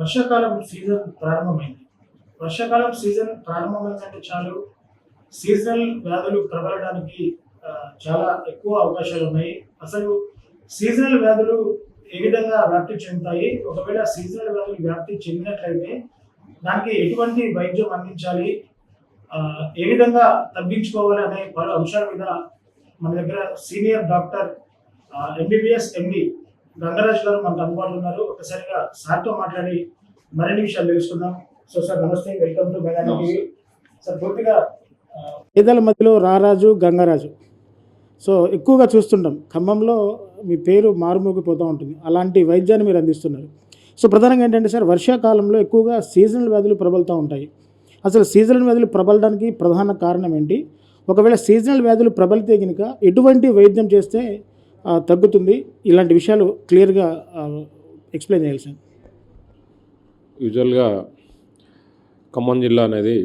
వర్షాకాలం సీజన్ ప్రారంభమైంది. వర్షాకాలం సీజన్ ప్రారంభమైందంటే చాలు సీజనల్ వ్యాధులు ప్రబలడానికి చాలా ఎక్కువ అవకాశాలు ఉన్నాయి. అసలు సీజనల్ వ్యాధులు ఏ విధంగా వ్యాప్తి చెందుతాయి? ఒకవేళ సీజనల్ వ్యాధులు వ్యాప్తి చెందినట్లయితే దానికి ఎటువంటి వైద్యం అందించాలి? ఏ విధంగా తగ్గించుకోవాలి అనే పలు అంశాల మీద మన దగ్గర senior doctor MBBS MD Gangaraj garu మనకు అందుబాటులో ఉన్నారు. ఒకసారిగా సార్తో మాట్లాడి మరిన్ని విషయాలు తెలుసుకుందాం. సో సార్ నమస్తే welcome to Mega TV. Sir పూర్తిగా పేదల మధ్యలో రారాజు గంగరాజు. సో ఎక్కువగా చూస్తుంటాం. ఖమ్మంలో మీ పేరు మారుమోగిపోతూ ఉంటుంది. అలాంటి వైద్యాన్ని మీరు అందిస్తున్నారు. సో ప్రధానంగా ఏంటంటే సార్ వర్షాకాలంలో ఎక్కువగా సీజనల్ వ్యాధులు ప్రబలుతూ ఉంటాయి. అసలు సీజనల్ వ్యాధులు ప్రబలడానికి ప్రధాన కారణం ఏంటి? ఒకవేళ సీజనల్ వ్యాధులు ప్రబలితే కనుక ఎటువంటి వైద్యం చేస్తే తగ్గుతుంది. ఇలాంటి విషయాలు క్లియర్గా ఎక్స్ప్లెయిన్ చేయాలి సార్. యూజువల్గా ఖమ్మం జిల్లా అనేది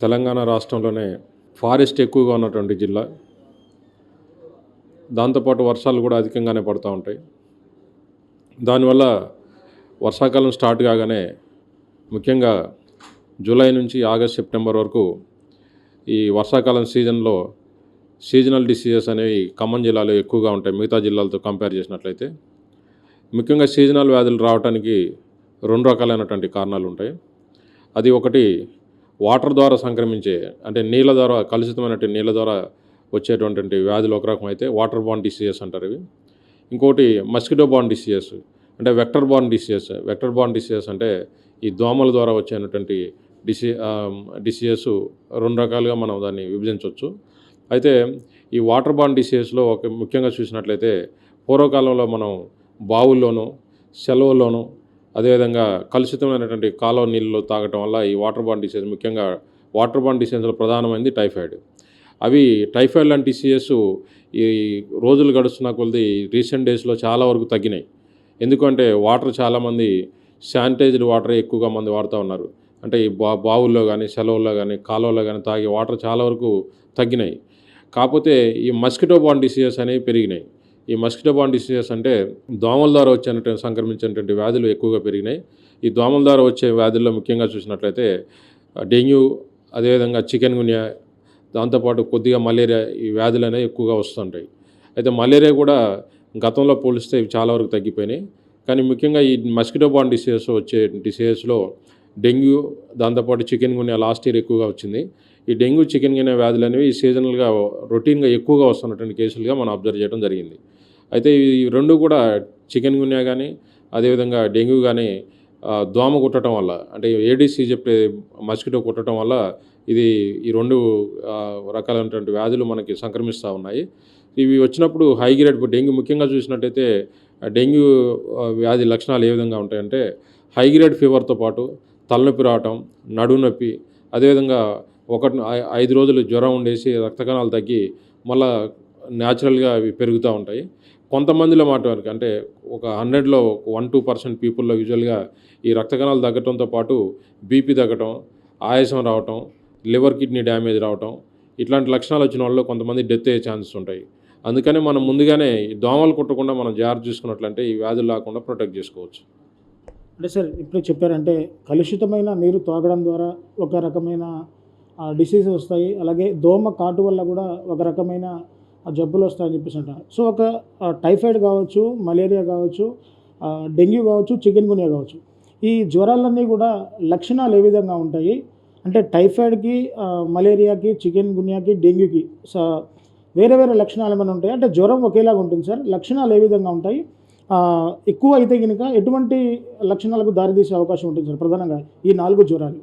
తెలంగాణ రాష్ట్రంలోనే ఫారెస్ట్ ఎక్కువగా ఉన్నటువంటి జిల్లా. దాంతోపాటు వర్షాలు కూడా అధికంగానే పడుతూ ఉంటాయి. దానివల్ల వర్షాకాలం స్టార్ట్ కాగానే ముఖ్యంగా జూలై నుంచి ఆగస్ట్ సెప్టెంబర్ వరకు ఈ వర్షాకాలం సీజన్లో సీజనల్ డిసీజెస్ అనేవి ఖమ్మం జిల్లాలో ఎక్కువగా ఉంటాయి. మిగతా జిల్లాలతో కంపేర్ చేసినట్లయితే ముఖ్యంగా సీజనల్ వ్యాధులు రావడానికి రెండు రకాలైనటువంటి కారణాలు ఉంటాయి. అది ఒకటి వాటర్ ద్వారా సంక్రమించే అంటే నీళ్ళ ద్వారా కలుషితమైనటువంటి నీళ్ళ ద్వారా వచ్చేటువంటి వ్యాధులు ఒక రకం అయితే వాటర్ బాన్ డిసీజెస్ అంటారు ఇవి. ఇంకోటి మస్కిటో బాండ్ డిసీజెస్ అంటే vector bond diseases vector bond diseases అంటే ఈ దోమల ద్వారా వచ్చేటువంటి డిసీ డిసీజెస్ రెండు రకాలుగా మనం దాన్ని విభజించవచ్చు. అయితే ఈ వాటర్ బాన్ డిసీజెస్లో ఒక ముఖ్యంగా చూసినట్లయితే పూర్వకాలంలో మనం బావుల్లోనూ సెలవుల్లోనూ అదేవిధంగా కలుషితమైనటువంటి కాలువ నీళ్ళు తాగటం వల్ల ఈ వాటర్ బాన్ డిసీజ్ ముఖ్యంగా వాటర్ బాన్ డిసీజ్లో ప్రధానమైనది టైఫాయిడ్. అవి టైఫాయిడ్ లాంటి డిసీజెస్ ఈ రోజులు గడుస్తున్న కొద్ది రీసెంట్ డేస్లో చాలా వరకు తగ్గినాయి. ఎందుకంటే వాటర్ చాలామంది శానిటైజ్డ్ వాటర్ ఎక్కువగా మంది వాడుతూ ఉన్నారు. అంటే ఈ బా బావుల్లో కానీ సెలవుల్లో కానీ కాలువల్లో కానీ తాగే వాటర్ చాలా వరకు తగ్గినాయి. కాకపోతే ఈ మస్కిటో బాన్ డిసీజెస్ అనేవి పెరిగినాయి. ఈ మస్కిటో బాన్ డిసీజెస్ అంటే దోమల ద్వారా వచ్చేటువంటి సంక్రమించినటువంటి వ్యాధులు ఎక్కువగా పెరిగినాయి. ఈ దోమల ద్వారా వచ్చే వ్యాధుల్లో ముఖ్యంగా చూసినట్లయితే డెంగ్యూ అదేవిధంగా చికెన్ గున్యా దాంతోపాటు కొద్దిగా మలేరియా ఈ వ్యాధులు అనేవి ఎక్కువగా వస్తుంటాయి. అయితే మలేరియా కూడా గతంలో పోలిస్తే ఇవి చాలా వరకు తగ్గిపోయినాయి. కానీ ముఖ్యంగా ఈ మస్కిటో బాన్ డిసీజెస్ వచ్చే డిసీజెస్లో డెంగ్యూ దాంతోపాటు చికెన్ గున్యా లాస్ట్ ఇయర్ ఎక్కువగా వచ్చింది. ఈ డెంగ్యూ చికెన్ గున్యా వ్యాధులు అనేవి సీజనల్గా రొటీన్గా ఎక్కువగా వస్తున్నటువంటి కేసులుగా మనం అబ్జర్వ్ చేయడం జరిగింది. అయితే ఈ రెండు కూడా చికెన్ గున్యా కానీ అదేవిధంగా డెంగ్యూ కానీ దోమ కుట్టడం వల్ల అంటే ఏడీసీ చెప్పే మస్కిటో కుట్టడం వల్ల ఇది ఈ రెండు రకాలైనటువంటి వ్యాధులు మనకి సంక్రమిస్తూ ఉన్నాయి. ఇవి వచ్చినప్పుడు హై గ్రేడ్ డెంగ్యూ ముఖ్యంగా చూసినట్టయితే డెంగ్యూ వ్యాధి లక్షణాలు ఏ విధంగా ఉంటాయంటే హై గ్రేడ్ ఫీవర్తో పాటు తలనొప్పి రావటం నడుము నొప్పి అదేవిధంగా ఒకటి ఐదు రోజులు జ్వరం ఉండేసి రక్త కణాలు తగ్గి మళ్ళా న్యాచురల్గా అవి పెరుగుతూ ఉంటాయి. కొంతమందిలో మాట అంటే ఒక హండ్రెడ్లో వన్ టూ పర్సెంట్ పీపుల్లో యూజువల్గా ఈ రక్త కణాలు తగ్గటంతో పాటు బీపీ తగ్గటం ఆయాసం రావటం లివర్ కిడ్నీ డ్యామేజ్ రావటం ఇట్లాంటి లక్షణాలు వచ్చిన వాళ్ళు కొంతమంది డెత్ అయ్యే ఛాన్సెస్ ఉంటాయి. అందుకని మనం ముందుగానే ఈ దోమలు కుట్టకుండా మనం జాగ్రత్త చూసుకున్నట్లంటే ఈ వ్యాధులు రాకుండా ప్రొటెక్ట్ చేసుకోవచ్చు. అంటే సార్ ఇప్పుడు చెప్పారంటే కలుషితమైన నీరు తాగడం ద్వారా ఒక రకమైన డిసీజ్ వస్తాయి. అలాగే దోమ కాటు వల్ల కూడా ఒక రకమైన జబ్బులు వస్తాయని చెప్పేసి అంటారు సో ఒక టైఫాయిడ్ కావచ్చు మలేరియా కావచ్చు డెంగ్యూ కావచ్చు చికెన్ గునియా కావచ్చు. ఈ జ్వరాలన్నీ కూడా లక్షణాలు ఏ విధంగా ఉంటాయి? అంటే టైఫాయిడ్కి మలేరియాకి చికెన్ గునియాకి డెంగ్యూకి వేరే వేరే లక్షణాలు ఏమైనా ఉంటాయి? అంటే జ్వరం ఒకేలాగా ఉంటుంది సార్. లక్షణాలు ఏ విధంగా ఉంటాయి? ఎక్కువ అయితే కనుక ఎటువంటి లక్షణాలకు దారితీసే అవకాశం ఉంటుంది సార్ ప్రధానంగా ఈ నాలుగు జ్వరాలు?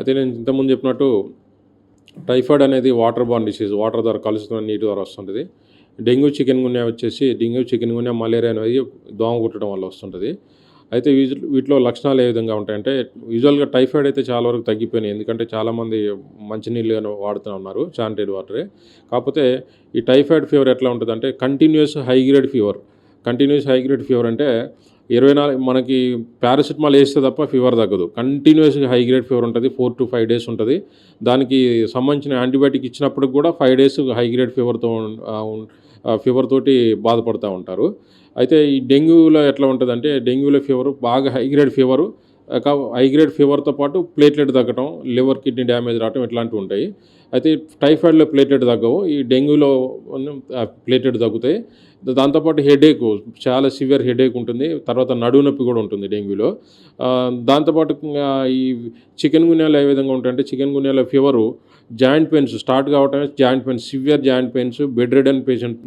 అయితే నేను ఇంతకుముందు చెప్పినట్టు టైఫాయిడ్ అనేది వాటర్ బాన్ డిసీజ్ వాటర్ ద్వారా కలుస్తున్న నీటి ద్వారా వస్తుంటుంది. డెంగ్యూ చికెన్ గున్యా వచ్చేసి డెంగ్యూ చికెన్ గున్యా మలేరియా అనేది దోమ కుట్టడం వల్ల వస్తుంటుంది. అయితే వీటిలో లక్షణాలు ఏ విధంగా ఉంటాయంటే యూజువల్గా టైఫాయిడ్ అయితే చాలా వరకు తగ్గిపోయినాయి. ఎందుకంటే చాలామంది మంచినీళ్ళు వాడుతూ ఉన్నారు శానిటైడ్ వాటరే. కాకపోతే ఈ టైఫాయిడ్ ఫీవర్ ఎట్లా ఉంటుందంటే continuous high grade fever. Continuous high grade fever అంటే ఇరవై నాలుగు మనకి పారాసిటమాల్ వేస్తే తప్ప ఫీవర్ తగ్గదు. కంటిన్యూస్గా హై గ్రేడ్ ఫీవర్ ఉంటుంది ఫోర్ టు ఫైవ్ డేస్ ఉంటుంది. దానికి సంబంధించిన యాంటీబయాటిక్ ఇచ్చినప్పుడు కూడా ఫైవ్ డేస్ హై గ్రేడ్ ఫీవర్తో ఫీవర్ తోటి బాధపడుతూ ఉంటారు. అయితే ఈ డెంగ్యూలో ఎట్లా ఉంటుందంటే డెంగ్యూలో ఫీవర్ బాగా high grade fever high grade ఫీవర్తో పాటు ప్లేట్లెట్ తగ్గటం లివర్ కిడ్నీ డ్యామేజ్ రావటం ఇట్లాంటివి ఉంటాయి. అయితే టైఫాయిడ్లో ప్లేట్లెట్ తగ్గవు ఈ డెంగ్యూలో ప్లేట్లెట్ తగ్గుతాయి. దాంతోపాటు హెడేక్ చాలా సివియర్ హెడేక్ ఉంటుంది. తర్వాత నడువు నొప్పి కూడా ఉంటుంది డెంగ్యూలో దాంతోపాటు ఈ చికెన్ గున్యాలు ఏ విధంగా ఉంటాయంటే చికెన్ గున్యాలో fever joint pains start కావటమే joint pains severe joint pains bed ridden patient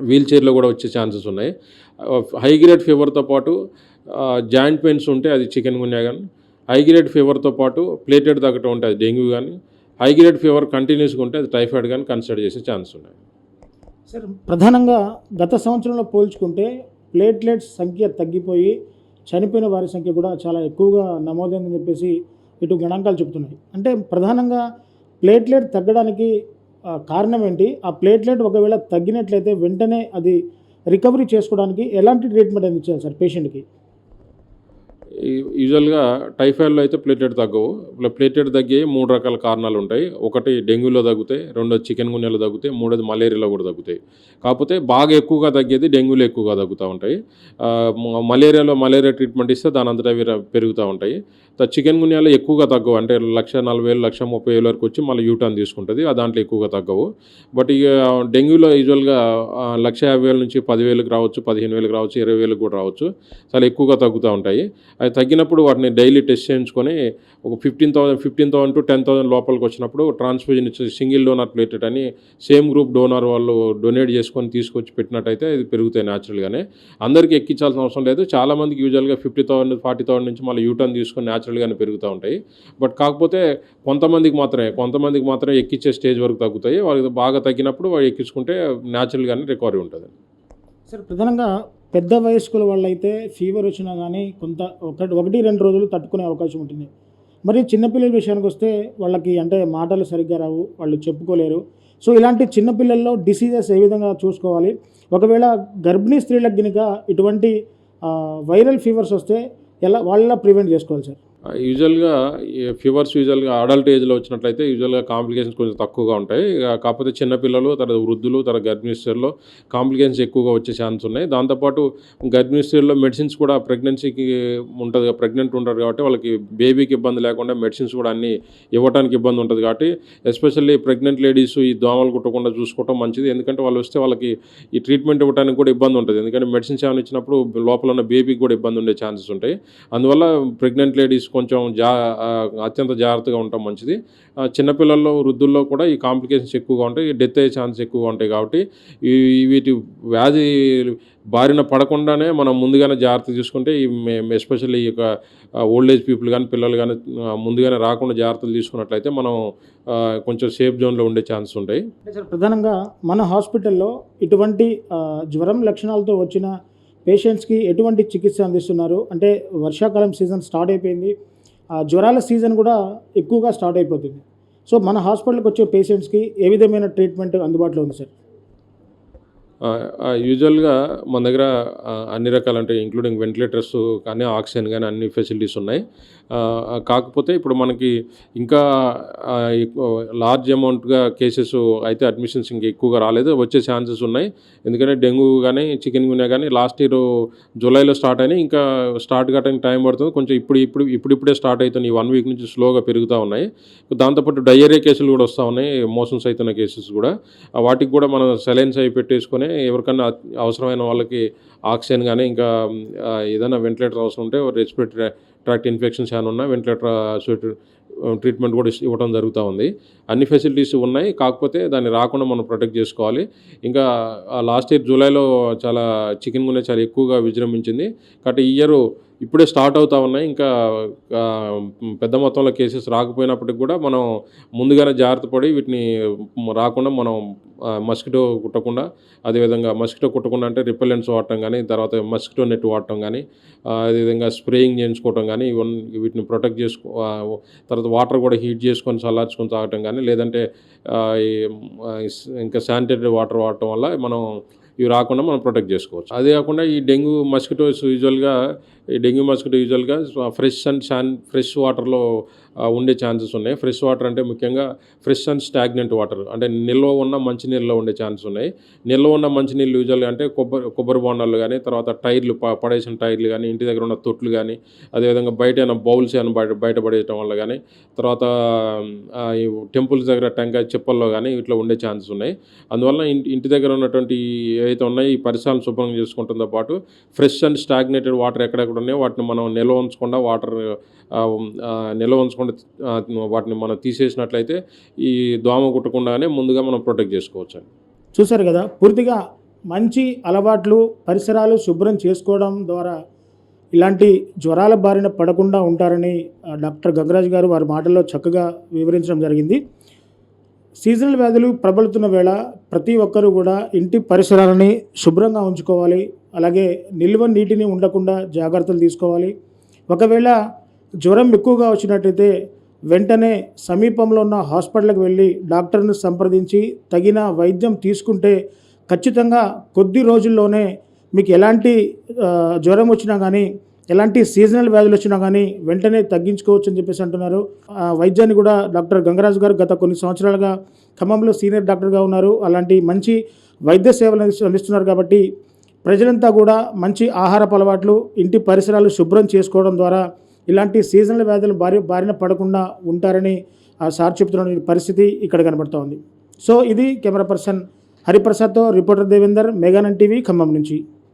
wheel చైర్లో కూడా వచ్చే ఛాన్సెస్ ఉన్నాయి. హై గ్రేడ్ ఫీవర్తో పాటు జాయింట్ పెయిన్స్ ఉంటే అది చికెన్ గున్యా కానీ హై గ్రేడ్ ఫీవర్తో పాటు ప్లేటెడ్ తగ్గటం ఉంటే అది డెంగ్యూ కానీ హై గ్రేడ్ ఫీవర్ కంటిన్యూస్గా ఉంటే అది టైఫాయిడ్ కానీ కన్సిడర్ చేసే ఛాన్స్ ఉన్నాయి. సార్ ప్రధానంగా గత సంవత్సరంలో పోల్చుకుంటే ప్లేట్లెట్స్ సంఖ్య తగ్గిపోయి చనిపోయిన వారి సంఖ్య కూడా చాలా ఎక్కువగా నమోదైందని చెప్పేసి ఇటు గణాంకాలు చెబుతున్నాయి. అంటే ప్రధానంగా ప్లేట్లెట్ తగ్గడానికి కారణం ఏంటి? ఆ ప్లేట్లెట్ ఒకవేళ తగ్గినట్లయితే వెంటనే అది రికవరీ చేసుకోవడానికి ఎలాంటి ట్రీట్మెంట్ అందించాలి సార్ పేషెంట్కి? యూజువల్గా టైఫాయిడ్లో అయితే ప్లేటెడ్ తగ్గవు. ఇట్లా ప్లేటెడ్ తగ్గే మూడు రకాల కారణాలు ఉంటాయి ఒకటి డెంగ్యూలో తగ్గుతాయి రెండోది చికెన్ గున్యాలో తగ్గుతాయి మూడోది మలేరియాలో కూడా తగ్గుతాయి. కాకపోతే బాగా ఎక్కువగా తగ్గేది డెంగ్యూలో ఎక్కువగా తగ్గుతూ ఉంటాయి. మలేరియాలో మలేరియా ట్రీట్మెంట్ ఇస్తే దాని అంతటా పెరుగుతూ ఉంటాయి. చికెన్ గున్యాలో ఎక్కువగా తగ్గవు. అంటే లక్ష నలభై వేలు లక్ష ముప్పై వేల వరకు వచ్చి మళ్ళీ యూటర్న్ తీసుకుంటుంది. ఆ దాంట్లో ఎక్కువగా తగ్గవు. బట్ ఇక డెంగ్యూలో యూజువల్గా లక్ష యాభై వేల నుంచి పదివేలకు రావచ్చు పదిహేను వేలకు రావచ్చు ఇరవై వేలకు కూడా రావచ్చు. చాలా ఎక్కువగా తగ్గుతూ ఉంటాయి. అవి తగ్గినప్పుడు వాటిని డైలీ టెస్ట్ చేయించుకొని ఒక fifteen thousand fifteen thousand to ten thousand లోపలికి వచ్చినప్పుడు ట్రాన్స్ఫ్యూజన్ ఇచ్చి సింగిల్ డోనర్ ప్లేటెడ్ అని సేమ్ గ్రూప్ డోనర్ వాళ్ళు డొనేట్ చేసుకొని తీసుకొచ్చి పెట్టినట్టయితే ఇది పెరుగుతాయి న్యాచురల్గానే అందరికీ ఎక్కించాల్సిన అవసరం లేదు. చాలామందికి యూజువల్గా ఫిఫ్టీ థౌసండ్ ఫార్టీ థౌసండ్ నుంచి మళ్ళీ యూటర్న్ తీసుకొని న్యాచురల్గానే పెరుగుతూ ఉంటాయి. బట్ కాకపోతే కొంతమందికి మాత్రమే కొంతమందికి మాత్రమే ఎక్కించే స్టేజ్ వరకు తగ్గుతాయి. వాళ్ళకి బాగా తగ్గినప్పుడు వాళ్ళు ఎక్కించుకుంటే న్యాచురల్గానే రికవరీ ఉంటుంది. సార్ ప్రధానంగా పెద్ద వయస్కుల వాళ్ళైతే ఫీవర్ వచ్చినా కానీ కొంత ఒకటి ఒకటి రెండు రోజులు తట్టుకునే అవకాశం ఉంటుంది. మరి చిన్నపిల్లల విషయానికి వస్తే వాళ్ళకి అంటే మాటలు సరిగ్గా రావు వాళ్ళు చెప్పుకోలేరు. సో ఇలాంటి చిన్నపిల్లల్లో డిసీజెస్ ఏ విధంగా చూసుకోవాలి? ఒకవేళ గర్భిణీ స్త్రీలకు కనుక ఇటువంటి వైరల్ ఫీవర్స్ వస్తే ఎలా వాళ్ళ ప్రివెంట్ చేసుకోవాలి సార్? యూజువల్గా ఫీవర్స్ యూజువల్గా అడల్ట్ ఏజ్లో వచ్చినట్లయితే యూజువల్గా కాంప్లికేషన్స్ కొంచెం తక్కువగా ఉంటాయి. ఇక కాకపోతే చిన్నపిల్లలు తర్వాత వృద్ధులు తర్వాత గర్భిణీస్త్రీల్లో కాంప్లికేషన్స్ ఎక్కువగా వచ్చే ఛాన్స్ ఉన్నాయి. దాంతోపాటు గర్భిణీ స్త్రీల్లో మెడిసిన్స్ కూడా ప్రెగ్నెన్సీకి ఉంటుంది ప్రెగ్నెంట్ ఉంటారు కాబట్టి వాళ్ళకి బేబీకి ఇబ్బంది లేకుండా మెడిసిన్స్ కూడా అన్ని ఇవ్వడానికి ఇబ్బంది ఉంటుంది కాబట్టి ఎస్పెషల్లీ ప్రెగ్నెంట్ లేడీస్ ఈ దోమలు కుట్టకుండా చూసుకోవడం మంచిది. ఎందుకంటే వాళ్ళు వస్తే వాళ్ళకి ఈ ట్రీట్మెంట్ ఇవ్వడానికి కూడా ఇబ్బంది ఉంటుంది. ఎందుకంటే మెడిసిన్స్ ఏమైనా ఇచ్చినప్పుడు లోపల ఉన్న బేబీకి కూడా ఇబ్బంది ఉండే ఛాన్సెస్ ఉంటాయి. అందువల్ల ప్రెగ్నెంట్ లేడీస్ కొంచెం జా అత్యంత జాగ్రత్తగా ఉండటం మంచిది. చిన్నపిల్లల్లో వృద్ధుల్లో కూడా ఈ కాంప్లికేషన్స్ ఎక్కువగా ఉంటాయి. డెత్ అయ్యే ఛాన్స్ ఎక్కువగా ఉంటాయి కాబట్టి ఈ వీటి వ్యాధి బారిన పడకుండానే మనం ముందుగానే జాగ్రత్త తీసుకుంటే ఈ ఎస్పెషల్లీ ఈ యొక్క ఓల్డ్ ఏజ్ పీపుల్ కానీ పిల్లలు కానీ ముందుగానే రాకుండా జాగ్రత్తలు తీసుకున్నట్లయితే మనం కొంచెం సేఫ్ జోన్లో ఉండే ఛాన్స్ ఉంటాయి. ప్రధానంగా మన హాస్పిటల్లో ఇటువంటి జ్వరం లక్షణాలతో వచ్చిన పేషెంట్స్కి ఎటువంటి చికిత్స అందిస్తున్నారు? అంటే వర్షాకాలం సీజన్ స్టార్ట్ అయిపోయింది. ఆ జ్వరాల సీజన్ కూడా ఎక్కువగా స్టార్ట్ అయిపోతుంది. సో మన హాస్పిటల్కి వచ్చే పేషెంట్స్కి ఏ విధమైన ట్రీట్మెంట్ అందుబాటులో ఉంది సార్? యూజువల్గా మన దగ్గర అన్ని రకాలు అంటే ఇంక్లూడింగ్ వెంటిలేటర్స్ కానీ ఆక్సిజన్ కానీ అన్ని ఫెసిలిటీస్ ఉన్నాయి. కాకపోతే ఇప్పుడు మనకి ఇంకా లార్జ్ అమౌంట్గా కేసెస్ అయితే అడ్మిషన్స్ ఇంకా ఎక్కువగా రాలేదు. వచ్చే ఛాన్సెస్ ఉన్నాయి. ఎందుకంటే డెంగ్యూ కానీ చికెన్ గున్యా కానీ లాస్ట్ ఇయర్ జూలైలో స్టార్ట్ అయినాయి. ఇంకా స్టార్ట్ కావడానికి టైం పడుతుంది. కొంచెం ఇప్పుడు ఇప్పుడు ఇప్పుడిప్పుడే స్టార్ట్ అవుతుంది ఈ వన్ వీక్ నుంచి స్లోగా పెరుగుతూ ఉన్నాయి. దాంతోపాటు డయేరియా కేసులు కూడా వస్తూ ఉన్నాయి. మోషన్స్ అవుతున్న కేసెస్ కూడా. వాటికి కూడా మనం సెలైన్స్ అవి పెట్టేసుకొని ఎవరికన్నా అవసరమైన వాళ్ళకి ఆక్సిజన్ కానీ ఇంకా ఏదైనా వెంటిలేటర్ అవసరం ఉంటే రెస్పిరేటరీ ట్రాక్ట్ ఇన్ఫెక్షన్స్ ఏమైనా ఉన్నా వెంటిలేటర్ ట్రీట్మెంట్ కూడా ఇవ్వడం జరుగుతూ ఉంది. అన్ని ఫెసిలిటీస్ ఉన్నాయి. కాకపోతే దాన్ని రాకుండా మనం ప్రొటెక్ట్ చేసుకోవాలి. ఇంకా లాస్ట్ ఇయర్ జూలైలో చాలా చికెన్ గునే చాలా ఎక్కువగా విజృంభించింది. కాబట్టి ఈ ఇయర్ ఇప్పుడే స్టార్ట్ అవుతా ఉన్నాయి. ఇంకా పెద్ద మొత్తంలో కేసెస్ రాకపోయినప్పటికి కూడా మనం ముందుగానే జాగ్రత్త పడి వీటిని రాకుండా మనం మస్కిటో కుట్టకుండా అదేవిధంగా మస్కిటో కుట్టకుండా అంటే రిపెలెంట్స్ వాడటం కానీ తర్వాత మస్కిటో నెట్ వాడటం కానీ అదేవిధంగా స్ప్రేయింగ్ చేయించుకోవటం కానీ ఇవన్నీ వీటిని ప్రొటెక్ట్ చేసుకో తర్వాత వాటర్ కూడా హీట్ చేసుకొని చల్లార్చుకొని తాగటం కానీ లేదంటే ఇంకా శానిటరీ వాటర్ వాడటం వల్ల మనం ఇవి రాకుండా మనం ప్రొటెక్ట్ చేసుకోవచ్చు. అదే కాకుండా ఈ డెంగ్యూ మస్కిటోస్ యూజువల్గా ఈ డెంగ్యూ మస్కిటో యూజువల్గా ఫ్రెష్ అండ్ శాన్ ఫ్రెష్ వాటర్లో ఉండే ఛాన్సెస్ ఉన్నాయి. ఫ్రెష్ వాటర్ అంటే ముఖ్యంగా ఫ్రెష్ అండ్ స్టాగ్నెంట్ వాటర్ అంటే నిల్వ ఉన్న మంచినీళ్ళలో ఉండే ఛాన్స్ ఉన్నాయి. నిల్వ ఉన్న మంచినీళ్ళు యూజువల్గా అంటే కొబ్బరి కొబ్బరి బోండాలు కానీ తర్వాత టైర్లు పడేసిన టైర్లు కానీ ఇంటి దగ్గర ఉన్న తొట్లు కానీ అదేవిధంగా బయట ఏమైనా బౌల్స్ ఏమైనా బయట బయట పడేయటం వల్ల కానీ తర్వాత ఈ టెంపుల్స్ దగ్గర టెంకాయ చెప్పల్లో కానీ ఇట్లా ఉండే ఛాన్సెస్ ఉన్నాయి. అందువల్ల ఇంటి ఇంటి దగ్గర ఉన్నటువంటి ఏవైతే ఉన్నాయో ఈ పరిసరాలను శుభ్రం చేసుకుంటుందో పాటు ఫ్రెష్ అండ్ స్టాగ్నేటెడ్ వాటర్ ఎక్కడెక్కడ ఉన్నాయో వాటిని మనం నిల్వ ఉంచకుండా వాటర్ నిల్వ ఉంచకుండా వాటిని మనం తీసేసినట్లయితే ఈ దోమ కుట్టకుండానే ముందుగా మనం ప్రొటెక్ట్ చేసుకోవచ్చు చూశారు కదా పూర్తిగా మంచి అలవాట్లు పరిసరాలు శుభ్రం చేసుకోవడం ద్వారా ఇలాంటి జ్వరాల బారిన పడకుండా ఉంటారని డాక్టర్ గంగరాజ్ గారు వారి మాటల్లో చక్కగా వివరించడం జరిగింది. సీజనల్ వ్యాధులు ప్రబలుతున్న వేళ ప్రతి ఒక్కరూ కూడా ఇంటి పరిసరాలని శుభ్రంగా ఉంచుకోవాలి. అలాగే నిల్వ నీటిని ఉండకుండా జాగ్రత్తలు తీసుకోవాలి. ఒకవేళ జ్వరం ఎక్కువగా వచ్చినట్టయితే వెంటనే సమీపంలో ఉన్న హాస్పిటల్కి వెళ్ళి డాక్టర్ను సంప్రదించి తగిన వైద్యం తీసుకుంటే ఖచ్చితంగా కొద్ది రోజుల్లోనే మీకు ఎలాంటి జ్వరం వచ్చినా కానీ ఎలాంటి సీజనల్ వ్యాధులు వచ్చినా కానీ వెంటనే తగ్గించుకోవచ్చు అని చెప్పేసి అంటున్నారు. వైద్యాన్ని కూడా డాక్టర్ గంగరాజు గారు గత కొన్ని సంవత్సరాలుగా ఖమ్మంలో సీనియర్ డాక్టర్గా ఉన్నారు. అలాంటి మంచి వైద్య సేవలు అందిస్తున్నారు కాబట్టి ప్రజలంతా కూడా మంచి ఆహారపు అలవాట్లు ఇంటి పరిసరాలు శుభ్రం చేసుకోవడం ద్వారా ఇలాంటి సీజనల్ వ్యాధులు బారి బారిన పడకుండా ఉంటారని ఆ సార్ చెప్తున్న పరిస్థితి ఇక్కడ కనబడుతోంది సో ఇది కెమెరా పర్సన్ హరిప్రసాద్తో రిపోర్టర్ దేవేందర్ మెగానన్ టీవీ ఖమ్మం నుంచి.